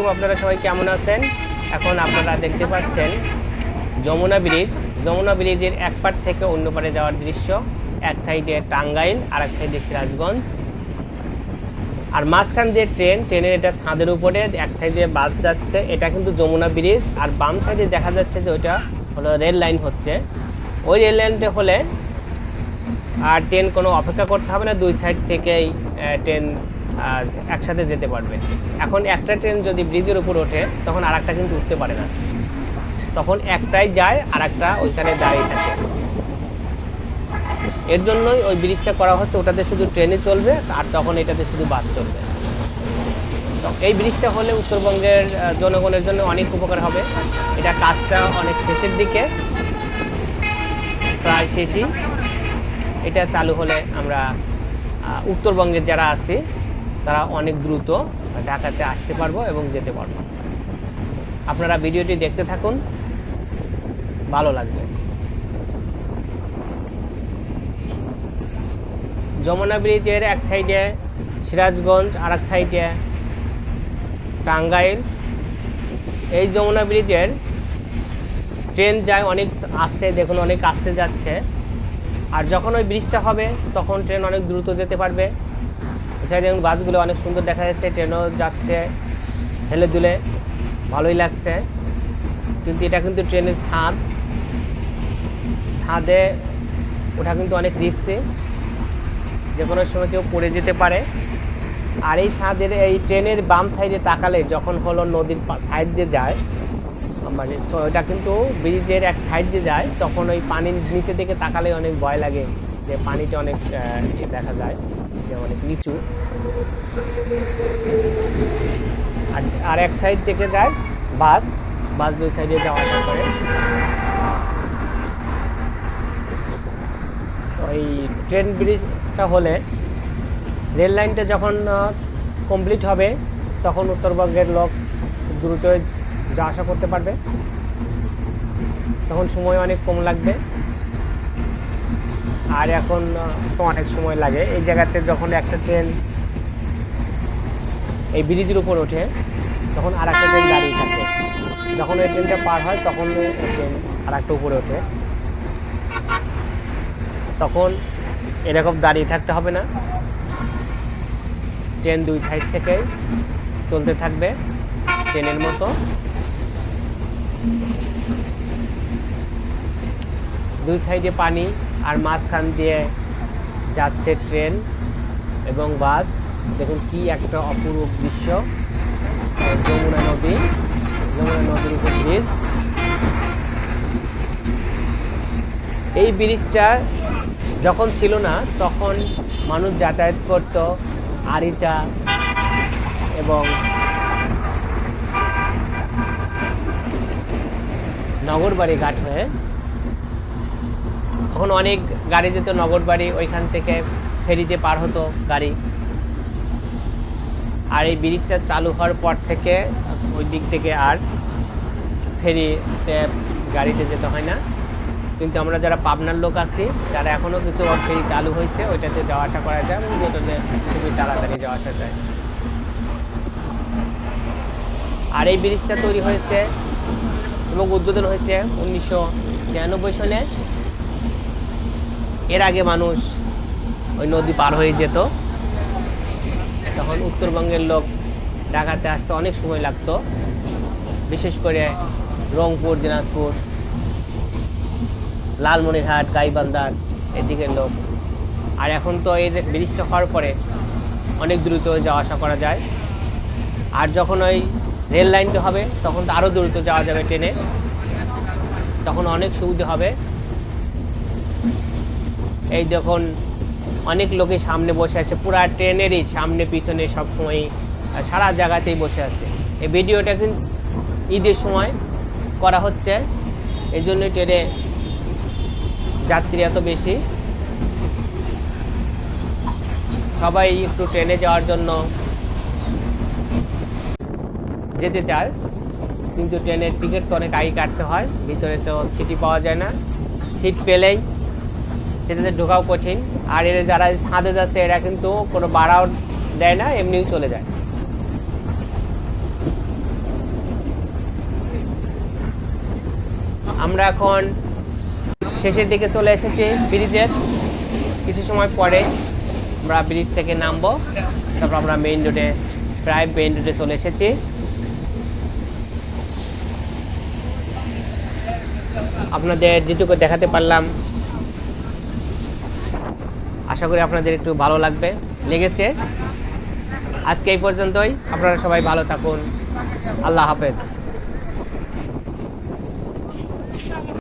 আলাইকুম, আপনারা সবাই কেমন আছেন? এখন আপনারা দেখতে পাচ্ছেন যমুনা ব্রিজ। যমুনা ব্রিজের এক পার থেকে অন্য পারে যাওয়ার দৃশ্য। এক সাইডে টাঙ্গাইল, আর এক সাইডে সিরাজগঞ্জ। আর মাঝখান দিয়ে ট্রেন, ট্রেনের এটা ছাদের উপরে, এক সাইডে বাস যাচ্ছে। এটা কিন্তু যমুনা ব্রিজ, আর বাম সাইডে দেখা যাচ্ছে যে ওইটা হলো রেল লাইন হচ্ছে। ওই রেল লাইনটা হলে আর ট্রেন কোনো অপেক্ষা করতে হবে না, দুই সাইড থেকেই ট্রেন একসাথে যেতে পারবে। এখন একটা ট্রেন যদি ব্রিজের উপর ওঠে, তখন আর একটা কিন্তু উঠতে পারে না। তখন একটাই যায় আর একটা ওইখানে দাঁড়িয়ে থাকে। এর জন্যই ওই ব্রিজটা করা হচ্ছে, ওটাতে শুধু ট্রেনে চলবে আর তখন এটাতে শুধু বাস চলবে। এই ব্রিজটা হলে উত্তরবঙ্গের জনগণের জন্য অনেক উপকার হবে। এটা কাজটা অনেক শেষের দিকে, প্রায় শেষই। এটা চালু হলে আমরা উত্তরবঙ্গের যারা আছি তারা অনেক দ্রুত ঢাকাতে আসতে পারব এবং যেতে পারব। আপনারা ভিডিওটি দেখতে থাকুন। ভালো লাগবে। যমুনা ব্রিজের এক সাইডে সিরাজগঞ্জ আর এক সাইডে টাঙ্গাইল। এই যমুনা ব্রিজের ট্রেন যায় অনেক আস্তে, দেখুন অনেক আস্তে যাচ্ছে। আর যখন ওই ব্রিজটা হবে, তখন ট্রেন অনেক দ্রুত যেতে পারবে। এছাড়া দেখুন, বাসগুলো অনেক সুন্দর দেখা যাচ্ছে, ট্রেনও যাচ্ছে, হেলে দুলে, ভালোই লাগছে। কিন্তু এটা কিন্তু ট্রেনের ছাদ। ছাদে ওটা কিন্তু অনেক রিক্সি। যে কোনো সময় কেউ পড়ে যেতে পারে। আর এই ছাদের, এই ট্রেনের বাম সাইডে তাকালে যখন হলো নদীর সাইড দিয়ে যায় মানে ওটা কিন্তু ব্রিজের এক সাইড দিয়ে যায়, তখন ওই পানির নিচে দিকে তাকালে অনেক ভয় লাগে যে পানিটা অনেক দেখা যায়। যে অনেক নিচু। আর আর এক সাইড থেকে যায় বাস। বাস দুই সাইডে যাওয়া আসা করে। ওই ট্রেন ব্রিজটা হলে রেল লাইনটা যখন কমপ্লিট হবে, তখন উত্তরবঙ্গের লোক দ্রুত যা আসা করতে পারবে। তখন সময় অনেক কম লাগবে। আর এখন তো অনেক সময় লাগে। এই জায়গাতে যখন একটা ট্রেন এই ব্রিজের উপর ওঠে, তখন আর একটা ট্রেন দাঁড়িয়ে থাকে। যখন ওই ট্রেনটা পার হয়, তখন ট্রেন আর একটা উপরে ওঠে। তখন এরকম দাঁড়িয়ে থাকতে হবে না। ট্রেন দুই সাইড থেকে চলতে থাকবে, ট্রেনের মতো। দুই সাইডে পানি আর মাঝখান দিয়ে যাচ্ছে ট্রেন এবং বাস। দেখুন কি একটা অপূর্ব দৃশ্য। যমুনা নদী, যমুনা নদীর উপর ব্রিজ এই ব্রিজটা যখন ছিল না, তখন মানুষ যাতায়াত করত আরিচা এবং নগরবাড়ি ঘাট হয়ে। তখন অনেক গাড়ি যেত, নগরবাড়ি, ওইখান থেকে ফেরিতে পার হতো গাড়ি। আর এই ব্রিজটা চালু হওয়ার পর থেকে ওই দিক থেকে আর ফেরিতে, গাড়িতে যেতে হয় না। কিন্তু আমরা যারা পাবনার লোক আছি, তারা এখনও কিছু ফেরি চালু হয়েছে, ওইটাতে যাওয়া আসা করা যায় এবং যেটাতে খুবই তাড়াতাড়ি যাওয়া আসা যায়। আর এই ব্রিজটা তৈরি হয়েছে এবং উদ্বোধন হয়েছে উনিশশো ছিয়ানব্বই সনে। এর আগে মানুষ ওই নদী পার হয়ে যেত। তখন উত্তরবঙ্গের লোক ঢাকাতে আসতে অনেক সময় লাগতো, বিশেষ করে রংপুর, দিনাজপুর, লালমনিরহাট, গাইবান্ধার এদিকের লোক। আর এখন তো এই ব্রিজটা হওয়ার পরে অনেক দ্রুত যাওয়া আসা করা যায়। আর যখন ওই রেল লাইনটা হবে, তখন তো আরও দ্রুত যাওয়া যাবে ট্রেনে। তখন অনেক সুবিধা হবে। এই যখন অনেক লোকে সামনে বসে আছে, পুরা ট্রেনেরই সামনে, পিছনে সব সময় সারা জায়গাতেই বসে আছে। এই ভিডিওটা কিন্তু ঈদের সময় করা হচ্ছে, এই জন্য ট্রেনে যাত্রী এত বেশি। সবাই একটু ট্রেনে যাওয়ার জন্য যেতে চায়, কিন্তু ট্রেনের টিকিট তো অনেক আগে কাটতে হয়, ভিতরে তো সিটি পাওয়া যায় না। সিট পেলেই সেটাতে ঢোকাও কঠিন। আর এরা যারা ছাদে যাচ্ছে, এরা কিন্তু কোনো বাড়াও দেয় না, এমনিও চলে যায়। আমরা এখন শেষের দিকে চলে এসেছি ব্রিজের। কিছু সময় পরে আমরা ব্রিজ থেকে নামব। তারপর আমরা মেইন রোডে প্রায় মেইন রোডে চলে এসেছি। আপনাদের যেটুকু দেখাতে পারলাম আশা করি আপনাদের একটু ভালো লাগবে, লেগেছে। আজকে এই পর্যন্তই। আপনারা সবাই ভালো থাকুন। আল্লাহ হাফেজ।